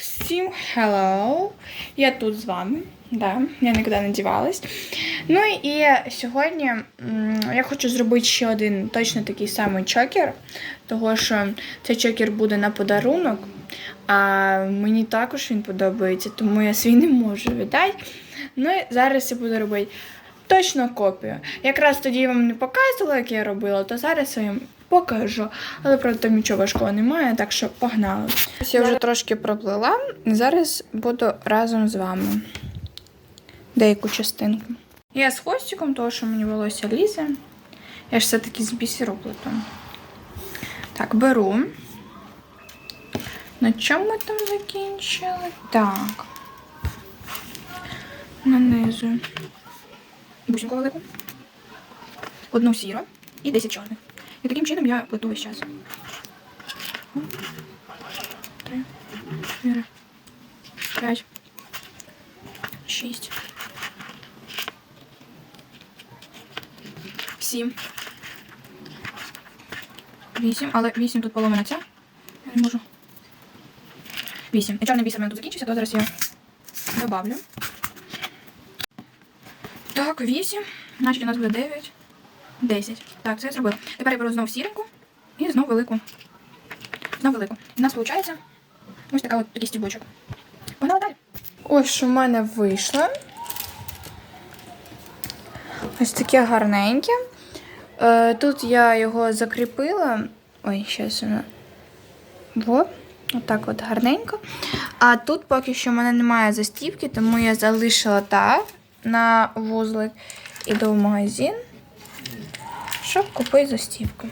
Всім hello! Я тут з вами. Да, я нікуди не дівалась. Ну і сьогодні я хочу зробити ще один точно такий самий чокер, того що цей чокер буде на подарунок, а мені також він подобається, тому я свій не можу віддати. Ну і зараз я буду робити точно копію. Якраз тоді я вам не показувала, як я робила, то зараз я вам покажу. Але правда там нічого важкого немає, так що погнали. Ось я вже трошки проплила. Зараз буду разом з вами деяку частинку. Я з хвостиком, того, що мені волосся лізе. Я ж все-таки з бісеру плету. Так, беру. На чому ми там закінчили? Так. Нанизую. Бусинку велику. Одну сіру і 10 чорних. І таким чином я плету весь час. Три, чотири, п'ять, шість. Сім. Вісім, але вісім тут половина ця. Я не можу. Вісім. І чорний бісер мене тут закінчився, то зараз я добавлю. Так, вісім. Значить, у нас буде дев'ять. Десять. Так, це я зробила. Тепер я беру знову сіреньку і знову велику. Знову велику. І у нас виходить ось така от такий стібочок. Погнали далі. Ось що в мене вийшло. Ось таке гарненьке. Е, тут я його закріпила. Ой, щас воно. Во. Отак от гарненько. А тут поки що в мене немає застібки, тому я залишила так на вузлик. Іду в магазин, щоб купити застібку.